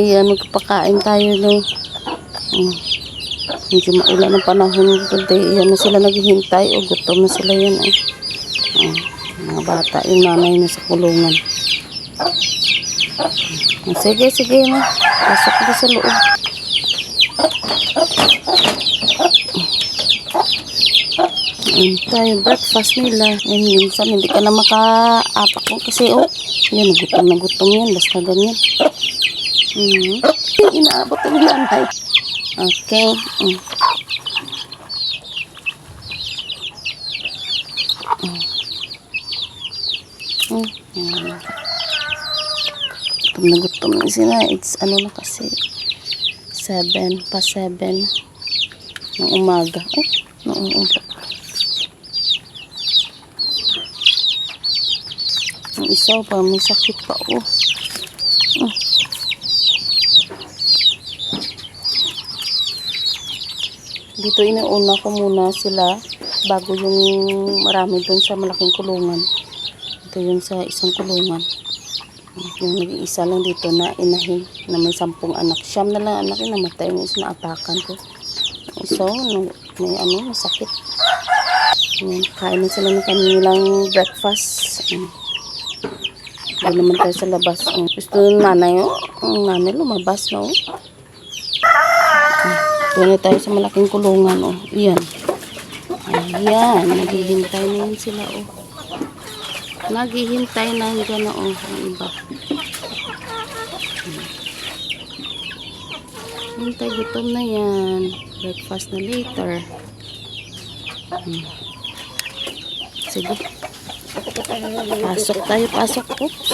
Iyan, magpakain tayo no. Mm. Medyo maulan ang panahon today. Iyan na sila naghihintay. O gutom na sila yan. Eh. Mm. Mga bata, yung nanay na sa kulungan. Mm. Sige, sige na. Pasok na sa loob. Ayun tayo, breakfast nila. Ayun, minsan hindi ka na makaapak mo kasi oh, yan, nagutom na gutom yan, basta ganyan. Mm. Inaabot ang nanay. Okay. Mm. Mm. Mm. Gutom na sila. It's ano na kasi, 7 pa 7 ng umaga. Eh, ng umaga. Yung isa pa, may sakit pa. Oh. Dito inuuna ko muna sila bago yung marami doon sa malaking kulungan. Ito yung sa isang kulungan. Yung nag-iisa lang dito na inahin na may sampung anak. Siyam na lang anak yung namatay yung isa na apakan ko. So, may ano, masakit. Ayan, kain na sila ng kanilang breakfast. Ayan. Doon naman tayo sa labas. Gusto ng nanay, oh. Ang nanay lumabas na, oh. Doon na tayo sa malaking kulungan, oh. Iyan. Ayan, naghihintay na yun sila, oh. Naghihintay na yun na, oh. Ang iba. Hintay, gutom na yan. Breakfast na later. Sige. Pasok tayo, pasok. Oops.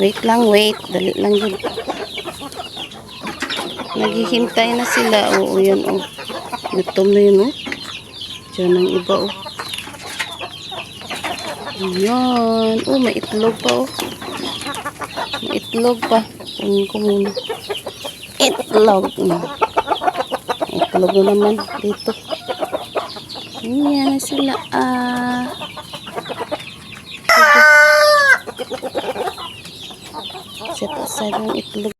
Wait lang, wait. Dali lang yun. Naghihintay na sila. Oo, yan, oh. Gutom na yun, oh. Diyan ang iba, oh. Ayan. Oh, may itlog pa, oh. May itlog pa. Kunin ko muna. Itlog. Itlog na naman dito. Ayan na sila. Ah. Set aside yung itlog.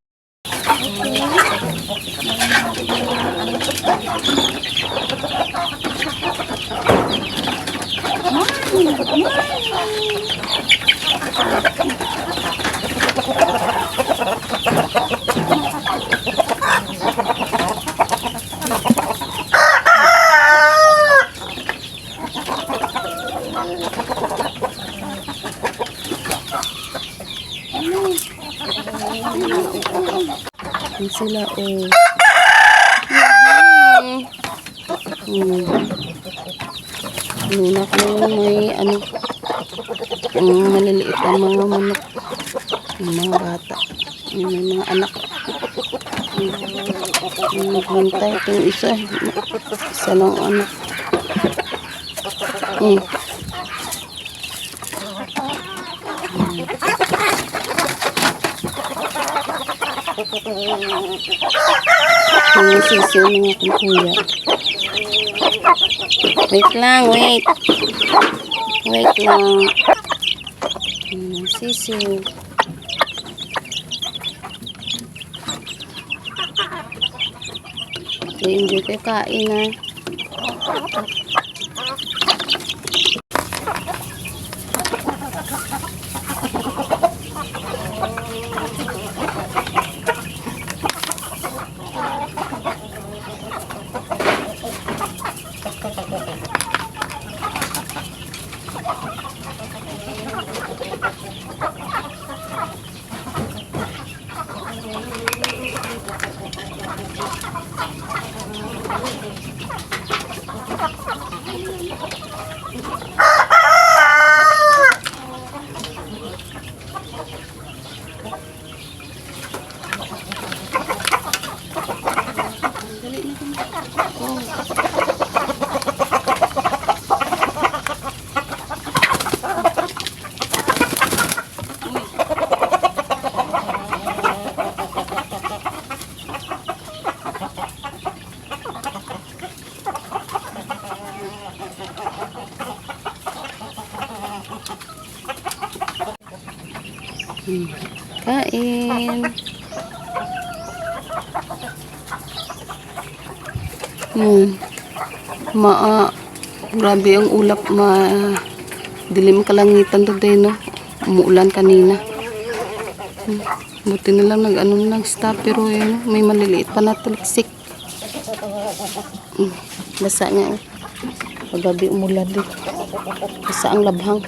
Ayan sila, oh. Hmm. Nuna ko yung may ano, yung maliliit na mga manok. Yung mga bata. Yung may mga anak. Naghintay. Ito yung isa. Isa lang anak. Hmm. Yung sisiw ng aking kuya. Wait lang, wait. Wait lang. Yung sisiw. Ko yung kain na. Kain. Hmm. Ma ah, grabe ang ulap ma dilim kalangitan today no. Umuulan kanina. Hmm. Buti na lang nag-ano lang stop pero yun, may maliliit pa na taliksik. Hmm. Basa nga oh. Paggabi umulan din. Basa ang labhang.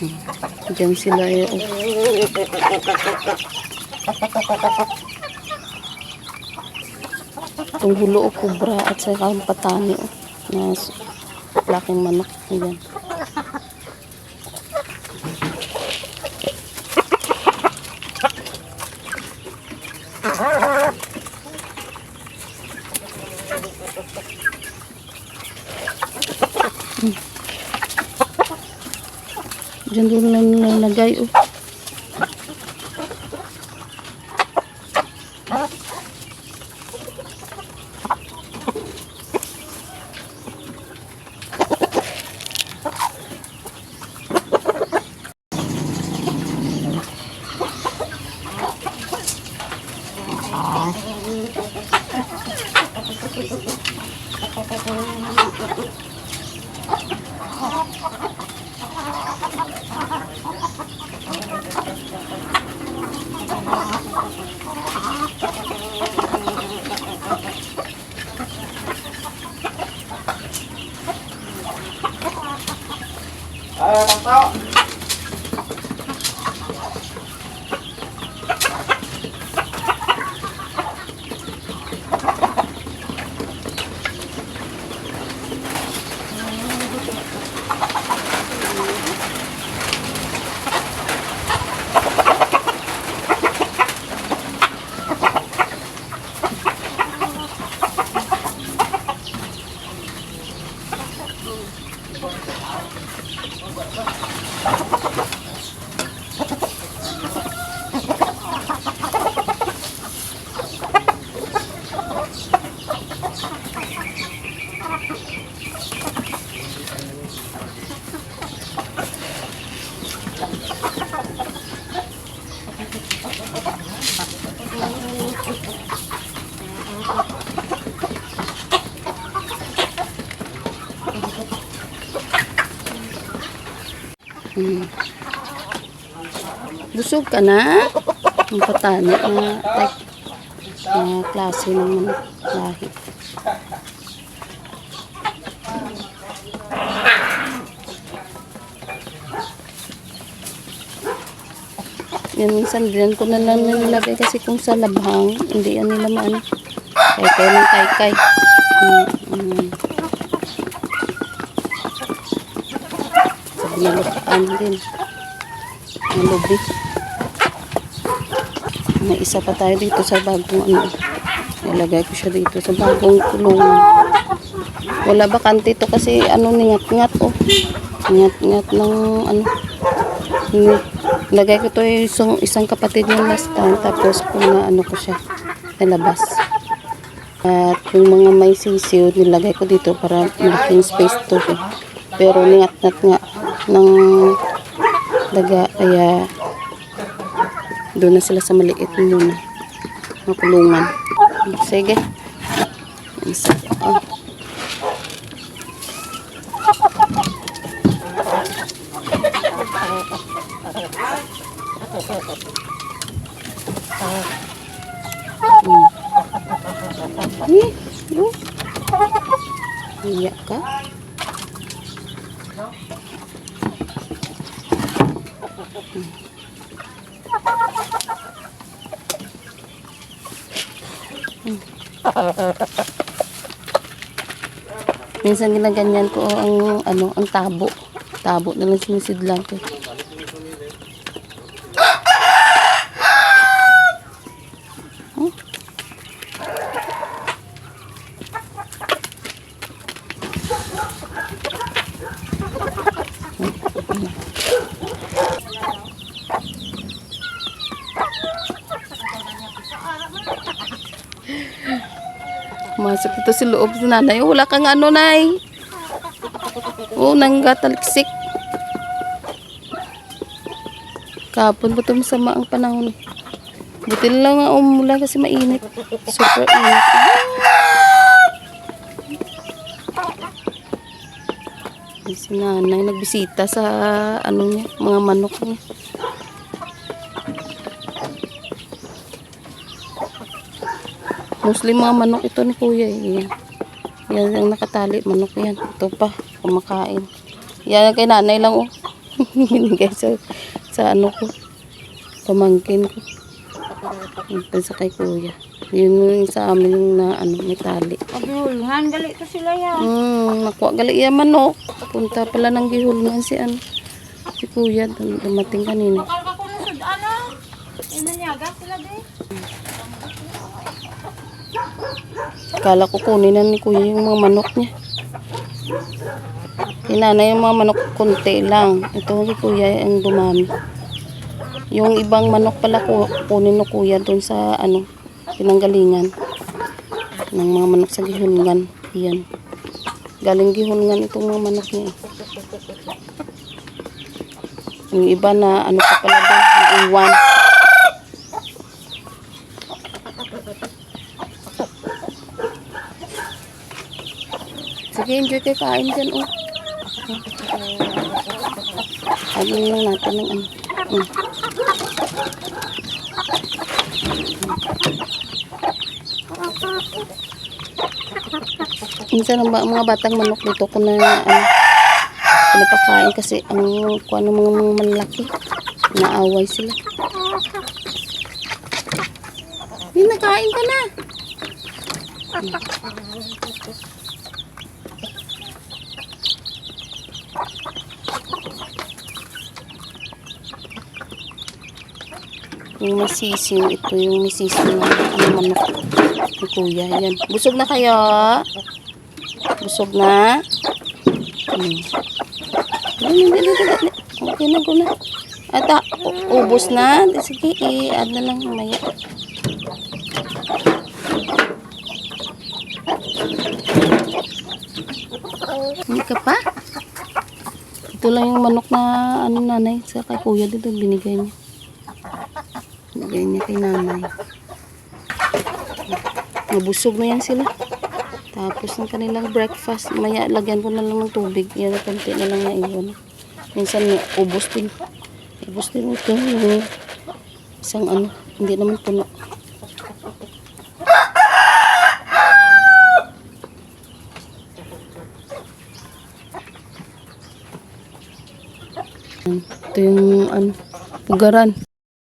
Diyan sila eh. Oh. Itong hulo o kubra at saka ang patani o. Na s- laking manok. Ayan. Diyan doon lang nalagay oh. Hmm. Busog ka na? Ang patani na type na klase ng manok lahi. Yan minsan din ko na lang nilagay kasi kung sa labhang, hindi yan nila maano. Kay kay ng kay kay. Mm, mm. Sa binalukaan din. Lubi. May isa pa tayo dito sa bagong ano. Ilagay ko siya dito sa bagong kulungan. Wala ba kanti to kasi ano ningat-ngat oh. Ningat-ngat ng ano. Ni- Lagay ko to isang, isang kapatid niya last time tapos kung ano ko siya nalabas. At yung mga may sisiw nilagay ko dito para malaking space to eh. Pero ningat-ngat nga ng daga kaya doon na sila sa maliit muna na kulungan. Sige. Oh. Eh, oh. Iyak ka? Minsan ginaganyan ko ang ano, ang tabo. Tabo na lang sinisidlan ko. Masok ito sa loob sa nanay. Wala kang ano, nay. Oo, nang gataliksik. Kapon pa ito masama ang panahon. Buti lang nga umula kasi mainit. Super init. Si nanay nagbisita sa ano niya, mga manok niya. Mostly mga manok ito ni kuya eh. Yan. Yan ang nakatali, manok yan. Ito pa, kumakain. Yan kay nanay lang oh. Binigay sa, sa ano ko. Pamangkin ko. Ito sa kay kuya. Yun yung sa amin yung na ano, may tali. Agihulngan, gali to sila yan. Hmm, nakuha gali iya manok. Punta pala ng gihulngan si ano. Si kuya, dum- dumating kanina. Bakal ka kung nasud, ano? Inanyaga sila di. Kala ko kunin na ni kuya yung mga manok niya. Hinana yung mga manok konti lang. Ito si kuya ang dumami. Yung ibang manok pala ko, kunin no kuya doon sa ano, pinanggalingan ng mga manok sa gihulngan. Yan. Galing gihulngan itong mga manok niya. Yung iba na ano pa pala doon, iwan. Enjoy kayo kain dyan, oh. Ayun lang natin ng ano. Mm. Minsan ang ba- mga batang manok dito ko na ano, pinapakain kasi ang kuha ng mga malaki. Naaway sila. Hindi, nakain ka na. Yung may ito yung may sisiw na ano, manok ni kuya. Yan. Busog na kayo? Busog na? Hmm. Okay na, go na. At ubos na. Sige, i-add na lang maya. Hindi ka pa? Ito lang yung manok na ano nanay sa kay kuya dito binigay niya. Binigay niya kay nanay. Nabusog na yan sila. Tapos ng kanilang breakfast, maya lagyan ko na lang ng tubig. Yan, konti na lang na iwan. Minsan ubos din. Ubos din ito. Isang ano, hindi naman puno. Ito yung ano, pugaran.